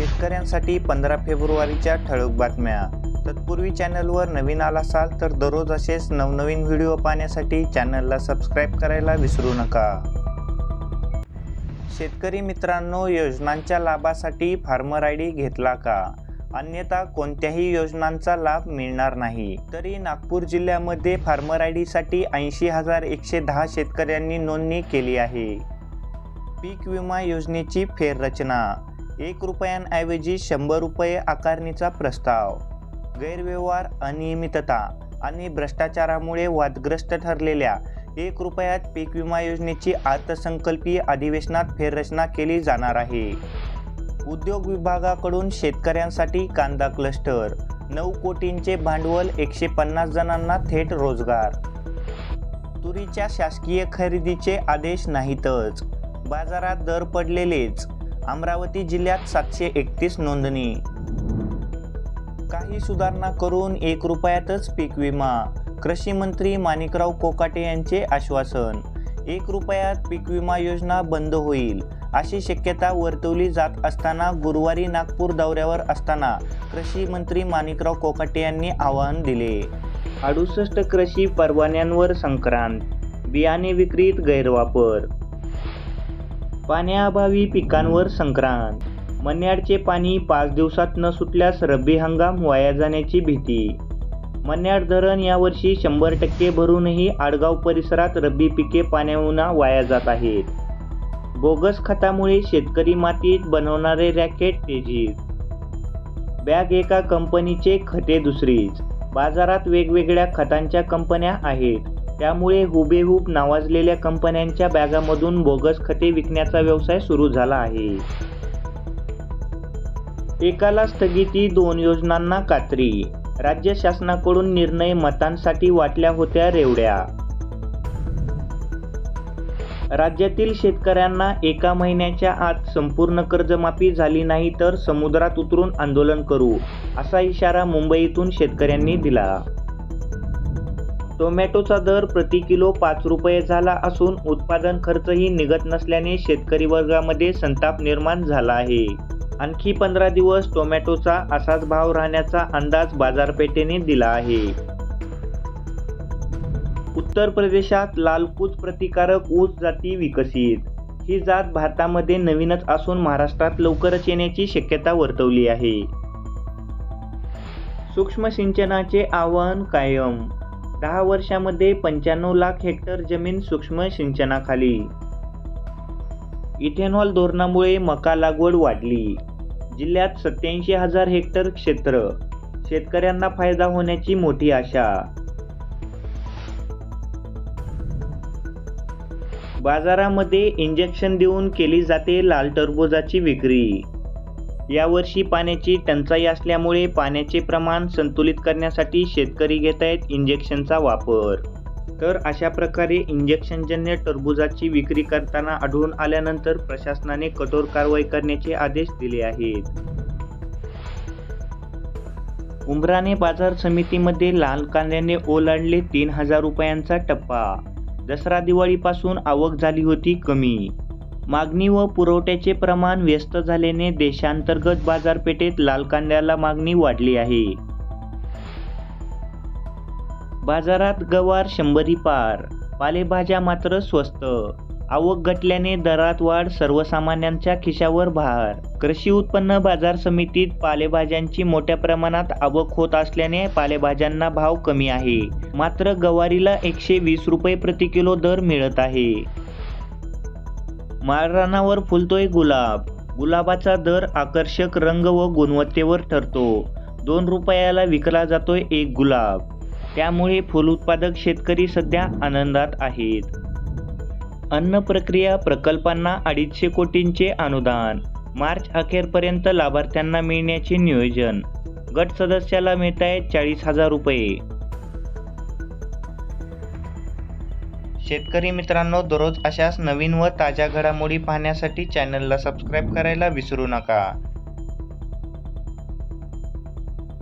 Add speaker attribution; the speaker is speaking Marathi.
Speaker 1: शेतकऱ्यांसाठी पंधरा फेब्रुवारीच्या ठळक बातम्या. तत्पूर्वी चॅनलवर नवीन आला असाल तर दररोज असेच नवनवीन व्हिडिओ पाहण्यासाठी चॅनलला सबस्क्राईब करायला विसरू नका. शेतकरी मित्रांनो योजनांच्या लाभासाठी फार्मर आय डी घेतला का? अन्यथा कोणत्याही योजनांचा लाभ मिळणार नाही. तरी नागपूर जिल्ह्यामध्ये फार्मर आय डीसाठी ऐंशी हजार एकशे दहा शेतकऱ्यांनी नोंदणी केली आहे. पीक विमा योजनेची फेररचना एक रुपयांऐवजी शंभर रुपये आकारणीचा प्रस्ताव. गैरव्यवहार अनियमितता आणि भ्रष्टाचारामुळे वादग्रस्त ठरलेल्या एक रुपयात पीक विमा योजनेची अर्थसंकल्पीय अधिवेशनात फेररचना केली जाणार आहे. उद्योग विभागाकडून शेतकऱ्यांसाठी कांदा क्लस्टर नऊ कोटींचे भांडवल एकशे पन्नास जणांना थेट रोजगार. तुरीच्या शासकीय खरेदीचे आदेश नाहीतच. बाजारात दर पडलेलेच. अमरावती जिल्ह्यात सातशे एकतीस नोंदणी. काही सुधारणा करून एक रुपयातच पीक विमा. कृषी मंत्री माणिकराव कोकाटे यांचे आश्वासन. एक रुपयात पीक विमा योजना बंद होईल. अशी शक्यता वर्तवली जात असताना गुरुवारी नागपूर दौऱ्यावर असताना कृषी मंत्री माणिकराव कोकाटे यांनी आवाहन दिले. अडुसष्ट कृषी परवान्यांवर संक्रांत. बियाणे विक्रीत गैरवापर. पाण्याअभावी पिकांवर संक्रांत. मन्याडचे पाणी पाच दिवसात न सुटल्यास रब्बी हंगाम वाया जाण्याची भीती. मन्याड धरण यावर्षी शंभर टक्के भरूनही आडगाव परिसरात रब्बी पिके पाण्याउना वाया जात आहेत. बोगस खतामुळे शेतकरी मातीत बनवणारे रॅकेट तेजीत. बॅग एका कंपनीचे खते दुसरीच. बाजारात वेगवेगळ्या खतांच्या कंपन्या आहेत. त्यामुळे हुबेहूब नावाजलेल्या कंपन्यांच्या बॅगामधून बोगस खते विकण्याचा व्यवसाय सुरू झाला आहे. एकाला स्थगिती दोन योजनांना कात्री. राज्य शासनाकडून निर्णय मतांसाठी वाटल्या होत्या रेवड्या. राज्यातील शेतकऱ्यांना एका महिन्याच्या आत संपूर्ण कर्जमाफी झाली नाही तर समुद्रात उतरून आंदोलन करू असा इशारा मुंबईतून शेतकऱ्यांनी दिला. टोमॅटोचा दर प्रति किलो पाच रुपये झाला असून उत्पादन खर्चही निघत नसल्याने शेतकरी वर्गामध्ये संताप निर्माण झाला आहे. आणखी पंधरा दिवस टोमॅटोचा असाच भाव राहण्याचा अंदाज बाजारपेठेने दिला आहे. उत्तर प्रदेशात लालकूच प्रतिकारक ऊस जाती विकसित. ही जात भारतामध्ये नवीनच असून महाराष्ट्रात लवकरच येण्याची शक्यता वर्तवली आहे. सूक्ष्म सिंचनाचे आव्हान कायम. दहा वर्षामध्ये पंच्याण्णव लाख हेक्टर जमीन सूक्ष्म सिंचनाखाली. इथेनॉल धोरणामुळे मका लागवड वाढली. जिल्ह्यात सत्याऐंशी हजार हेक्टर क्षेत्र. शेतकऱ्यांना फायदा होण्याची मोठी आशा. बाजारामध्ये इंजेक्शन देऊन केली जाते लाल टरबूजाची विक्री. यावर्षी पाण्याची टंचाई असल्यामुळे पाण्याचे प्रमाण संतुलित करण्यासाठी शेतकरी घेत आहेत इंजेक्शनचा वापर. तर अशा प्रकारे इंजेक्शनजन्य टरबूजाची विक्री करताना आढळून आल्यानंतर प्रशासनाने कठोर कारवाई करण्याचे आदेश दिले आहेत. उमराने बाजार समितीमध्ये लाल कांद्याने ओलांडले तीन हजार रुपयांचा टप्पा. दसरा दिवाळीपासून आवक झाली होती कमी. मागणी व पुरवठ्याचे प्रमाण व्यस्त झाल्याने देशांतर्गत बाजारपेठेत लाल कांद्याला मागणी वाढली आहे. बाजारात गवार शंभरी पार पालेभाज्या मात्र स्वस्त. आवक घटल्याने दरात वाढ सर्वसामान्यांच्या खिशावर भार. कृषी उत्पन्न बाजार समितीत पालेभाज्यांची मोठ्या प्रमाणात आवक होत असल्याने पालेभाज्यांना भाव कमी आहे. मात्र गवारीला एकशे वीस रुपये प्रति किलो दर मिळत आहे. माळरानावर फुलतोय गुलाब. गुलाबाचा दर आकर्षक रंग व गुणवत्तेवर ठरतो. दोन रुपयाला विकला जातोय एक गुलाब. त्यामुळे फुल उत्पादक शेतकरी सध्या आनंदात आहेत. अन्न प्रक्रिया प्रकल्पांना अडीचशे कोटींचे अनुदान. मार्च अखेरपर्यंत लाभार्थ्यांना मिळण्याचे नियोजन. गट सदस्याला मिळत आहेत चाळीस हजार रुपये. शेतकरी मित्रांनो दररोज अशाच नवीन व ताज्या घडामोडी पाहण्यासाठी चॅनलला सबस्क्राईब करायला विसरू नका.